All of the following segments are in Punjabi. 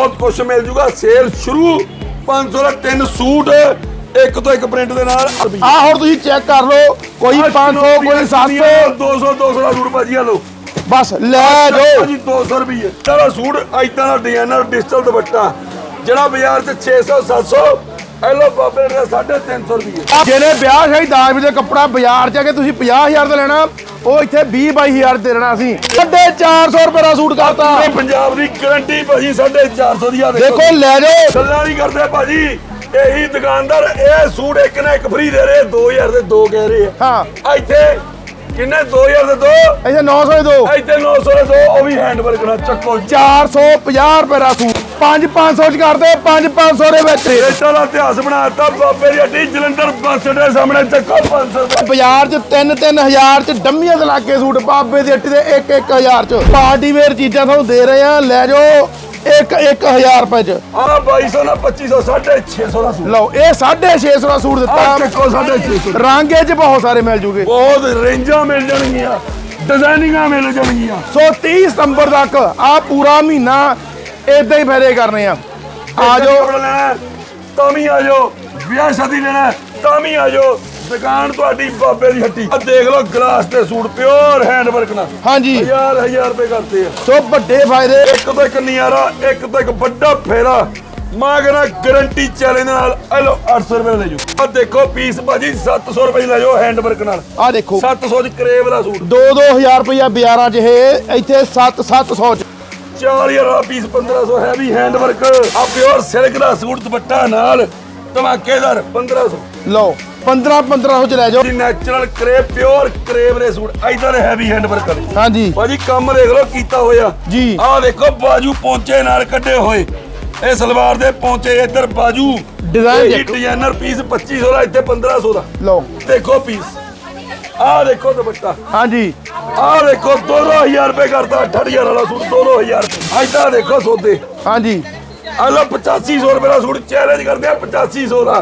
ਬਹੁਤ ਕੁਝ ਮਿਲ ਜੂਗਾ। ਸੇਲ ਸ਼ੁਰੂ। 500 ਦਾ ਤਿੰਨ ਸੂਟ ਇੱਕ ਤੋਂ ਇੱਕ ਪ੍ਰਿੰਟ ਦੇ ਨਾਲ ਆ ਹੁਣ ਤੁਸੀਂ ਚੈੱਕ ਕਰ ਲਓ ਕੋਈ 500 ਕੋਈ 700 200 200 ਦਾ ਸੂਟ ਭਾਜੀ ਆ ਲਓ। ਬਸ ਲੈ ਜਾਓ। ਭਾਜੀ 200 ਰੁਪਏ ਸਾਰਾ ਸੂਟ ਐਦਾਂ ਦਾ ਡਿਜ਼ਾਈਨਰ ਡਿਜੀਟਲ ਦੁਪੱਟਾ। ਜਿਹੜਾ ਬਾਜ਼ਾਰ 'ਚ 600 700 ਐਲੋ ਬਾਬੇ ਦਾ 350 ਰੁਪਏ ਜਿਹਨੇ ਵਿਆਹ ਸ਼ਾਹੀ ਦਾਜ ਵਿੱਚ ਕੱਪੜਾ ਬਾਜ਼ਾਰ ਚ ਆ ਕੇ ਤੁਸੀਂ 50000 ਦਾ ਲੈਣਾ ਉਹ ਇੱਥੇ 20 22000 ਦੇ ਦੇਣਾ ਅਸੀਂ। 450 ਰੁਪਏ ਦਾ ਸੂਟ ਕਰਤਾ। ਪੂਰੇ ਪੰਜਾਬ ਦੀ ਗਾਰੰਟੀ ਭਾਜੀ 450 ਦੀ ਆ ਦੇਖੋ। ਲੈ ਜਾਓ। ਗੱਲਾਂ ਨਹੀਂ ਕਰਦੇ ਭਾਜੀ। ਇਹੀ ਦੁਕਾਨਦਾਰ ਇਹ ਸੂਟ ਇੱਕ ਨਾ ਇੱਕ ਫ੍ਰੀ ਦੇ ਰਹੇ 2000 ਦੇ ਦੋ ਕਹਿ ਰਹੇ ਆ। ਹਾਂ। ਇੱਥੇ ਕਿੰਨੇ? 2000 ਦੇ ਦੋ। ਇੱਥੇ 900 ਦੇ ਦੋ। ਇੱਥੇ 900 ਦੇ ਦੋ ਉਹ ਵੀ ਹੈਂਡ ਵਰਕ ਨਾਲ ਚੱਕੋ। 450 ਰੁਪਏ ਦਾ ਸੂਟ। 5 500 ਚ ਕਰਦੇ 5 500 ਦੇ ਵਿੱਚ। ਰੇਟਾਂ ਦਾ ਇਤਿਹਾਸ ਬਣਾਤਾ ਬਾਬੇ ਦੀ ਹੱਡੀ ਜਲੰਧਰ ਬੱਸ ਅੱਡੇ ਸਾਹਮਣੇ ਚੱਕੋ 500 ਰੁਪਏ। ਬਾਜ਼ਾਰ ਚ 3 3000 ਚ ਡੰਮੀਆਂ ਦੇ ਲਾਗੇ ਸੂਟ ਬਾਬੇ ਦੀ ਹੱਟੀ ਦੇ 1 1000 ਚ। ਪਾਰਟੀ ਵੇਅਰ ਚੀਜ਼ਾਂ ਤੁਹਾਨੂੰ ਦੇ ਰਹੇ ਆ ਲੈ ਜਾਓ 1 1000 ਰੁਪਏ ਚ। ਆ 2200 ਨਾਲ 2500 650 ਦਾ ਸੂਟ। ਲਓ ਇਹ 650 ਦਾ ਸੂਟ ਆ ਦਿੱਤਾ। ਚੱਕੋ 650 ਰੰਗ ਇਹ ਚ ਬਹੁਤ ਸਾਰੇ ਮਿਲ ਜੂਗੇ। ਬਹੁਤ ਰੇਂਜਾਂ ਮਿਲ ਜਾਣਗੀਆਂ ਡਿਜ਼ਾਈਨਿੰਗਾਂ ਮਿਲ ਜਾਣਗੀਆਂ। ਸੋ 30 ਸਤੰਬਰ ਤੱਕ ਆ ਪੂਰਾ ਮਹੀਨਾ ਇਦਾਂ ਹੀ ਫਾਇਦੇ ਕਰਨੇ ਆ। ਆ ਜਾਓ ਲੈਣਾ ਤਾਂ ਵੀ ਆ ਜਾਓ ਵਿਆਹ ਸ਼ਾਦੀ ਲੈਣਾ ਤਾਂ ਵੀ ਆ ਜਾਓ ਦੁਕਾਨ ਤੁਹਾਡੀ ਬਾਬੇ ਦੀ ਹੱਟੀ। ਆ ਦੇਖ ਲਓ ਗਲਾਸ ਤੇ ਸੂਟ ਪਿਓਰ ਹੈਂਡ ਵਰਕ ਨਾਲ। ਹਾਂਜੀ। ਹਜ਼ਾਰ ਹਜ਼ਾਰ ਰੁਪਏ ਕਰਤੇ ਆ। ਸੋ ਵੱਡੇ ਫਾਇਦੇ। ਇੱਕ ਤੋਂ ਇੱਕ ਨਿਆਰਾ ਇੱਕ ਤੋਂ ਇੱਕ ਵੱਡਾ ਫੇਰਾ। ਮਾਂ ਕਹਿੰਦਾ ਗਾਰੰਟੀ ਚੈਲੰਜ ਨਾਲ ਆ ਲਓ 800 ਰੁਪਏ ਲੈ ਜਾਓ। ਆ ਦੇਖੋ ਪੀਸ ਭਾਜੀ 700 ਰੁਪਏ ਲੈ ਜਾਓ ਹੈਂਡ ਵਰਕ ਨਾਲ। ਆ ਦੇਖੋ। 700 ਚ ਕਰੇਵ ਦਾ ਸੂਟ। 2-2000 ਰੁਪਇਆ ਬਾਜ਼ਾਰਾਂ 'ਚ ਇਹ ਇੱਥੇ 7-700 ਚ। 4000 ਦਾ ਪੀਸ 1500 ਹੈਵੀ ਹੈਂਡ ਵਰਕ ਆ ਪਿਓਰ ਸਿਲਕ ਦਾ ਸੂਟ ਦੁਪੱਟਾ ਨਾਲ ਧਮਾਕੇਦਾਰ 1500 ਲਓ 15-1500 ਚ ਲੈ ਜਾਓ। ਜੀ ਨੈਚੁਰਲ ਕਰੇਵ ਪਿਓਰ ਕਰੇਵ ਦੇ ਸੂਟ ਇਦਾਂ ਦੇ ਹੈਵੀ ਹੈਂਡ ਵਰਕ ਵਾਲੇ। ਹਾਂਜੀ। ਭਾਜੀ ਕੰਮ ਦੇਖ ਲਓ ਕੀਤਾ ਹੋਇਆ। ਜੀ। ਆਹ ਦੇਖੋ ਬਾਜੂ ਪੌਂਚੇ ਨਾਲ ਕੱਢੇ ਹੋਏ। ਇਹ ਸਲਵਾਰ ਦੇ ਪੌਂਚੇ ਇੱਧਰ ਬਾਜੂ। ਇਹ ਦੇਖੋ। ਡਿਜ਼ਾਈਨਰ ਪੀਸ 2500 ਦਾ ਇੱਥੇ 1500 ਦਾ। ਲਓ। ਦੇਖੋ ਪੀਸ ਆਹ ਦੇਖੋ ਦੁਪੱਟਾ। ਹਾਂਜੀ। ਆਹ ਦੇਖੋ 2000 ਰੁਪਏ 8000 ਵਾਲਾ ਸੂਟ 2000 ਰੁਪਏ। ਇਦਾਂ ਦੇਖੋ ਸੌਦੇ। ਹਾਂਜੀ। ਆਹ ਲਓ 8500 ਰੁਪਏ ਦਾ ਸੂਟ ਚੈਲੰਜ ਕਰਦੇ ਆ 8500 ਦਾ।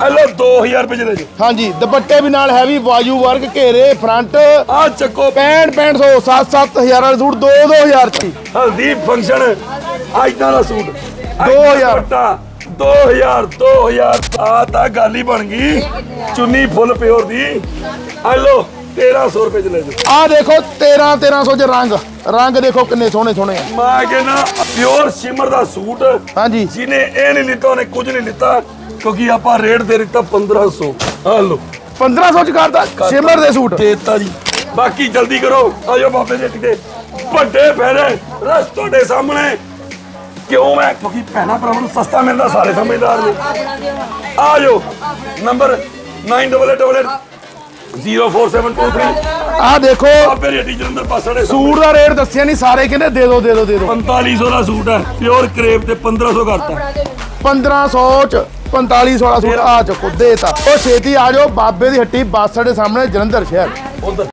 ਆਹ ਲਓ 2000 ਰੁਪਏ ਚ। ਲੈ ਜਾਓ ਹਾਂਜੀ ਦੁਪੱਟੇ ਵੀ ਨਾਲ ਹੈਵੀ ਵਾਜੂ ਵਰਕ ਘੇਰੇ ਫਰੰਟ। ਆਹ ਚੱਕੋ। 65 6500 7-7000 ਵਾਲੇ ਸੂਟ 2-2000 ਚ। ਹੀ। ਹਲਦੀ ਫੰਕਸ਼ਨ ਦਾ ਸੂਟ। ਦੋ ਹਜ਼ਾਰ। 2000 2000 ਆ ਤਾਂ ਗੱਲ ਹੀ ਬਣ ਗਈ। ਚੁੰਨੀ ਫੁੱਲ ਪਿਓਰ ਦੀ। ਆ ਲੋ 1300 ਰੁਪਏ ਚ ਲੈ ਜਾਓ। ਆਹ ਦੇਖੋ 13-1300 ਚ ਰੰਗ। ਰੰਗ ਦੇਖੋ ਕਿੰਨੇ ਸੋਹਣੇ ਸੋਹਣੇ ਆ। ਮੈਂ ਕਹਿੰਦਾ ਪਿਓਰ ਸ਼ਿਮਰ ਦਾ ਸੂਟ ਹਾਂਜੀ। ਜਿਹਨੇ ਇਹ ਨਹੀਂ ਲਿੱਤਾ ਉਹਨੇ ਕੁਝ ਨਹੀਂ ਲਿੱਤਾ ਕਿਉਂਕਿ ਆਪਾਂ ਰੇਟ ਦੇ ਦਿੱਤਾ 1500 ਆ ਲੋ 1500 ਚ ਕਰਦਾ ਸ਼ਿਮਰ ਦੇ ਸੂਟ। ਦੇਤਾ ਜੀ। ਬਾਕੀ ਜਲਦੀ ਕਰੋ। ਆਜੋ ਬਾਬੇ ਦੇ ਟਿਕੇ ਵੱਡੇ ਫਾਇਦੇ ਰਸ ਤੁਹਾਡੇ ਸਾਹਮਣੇ। ਕਿਉਂ ਮੈਂ? ਕਿਉਂਕਿ ਭੈਣਾ ਭਰਾਵਾਂ ਨੂੰ ਸਸਤਾ ਮਿਲਦਾ ਸਾਰੇ ਸਮਝਦਾਰ ਨੇ ਆਜੋ ਨੰਬਰ 9888 04723. ਆਹ ਦੇਖੋ। ਬਾਬੇ ਰੇਟੀ ਜਲੰਧਰ ਪਾਸੜੇ ਸੂਟ ਦਾ ਰੇਟ ਦੱਸਿਆ ਨਹੀਂ ਸਾਰੇ ਕਹਿੰਦੇ ਦੇ ਦਿਓ ਦੇ ਦਿਓ ਦੇ ਦਿਓ 4500 ਦਾ ਸੂਟ ਹੈ ਪਿਓਰ ਕਰੇਪ ਤੇ 1500 ਕਰਤਾ 1500 ਚ 4500 ਵਾਲਾ ਸੂਟ ਆ ਚੁੱਕੋ ਦੇਤਾ। ਉਹ ਛੇਤੀ ਆ ਜਾਓ ਬਾਬੇ ਦੀ ਹੱਟੀ ਬੱਸ ਸਾਡੇ ਸਾਹਮਣੇ ਜਲੰਧਰ ਸ਼ਹਿਰ। ਉਧਰ।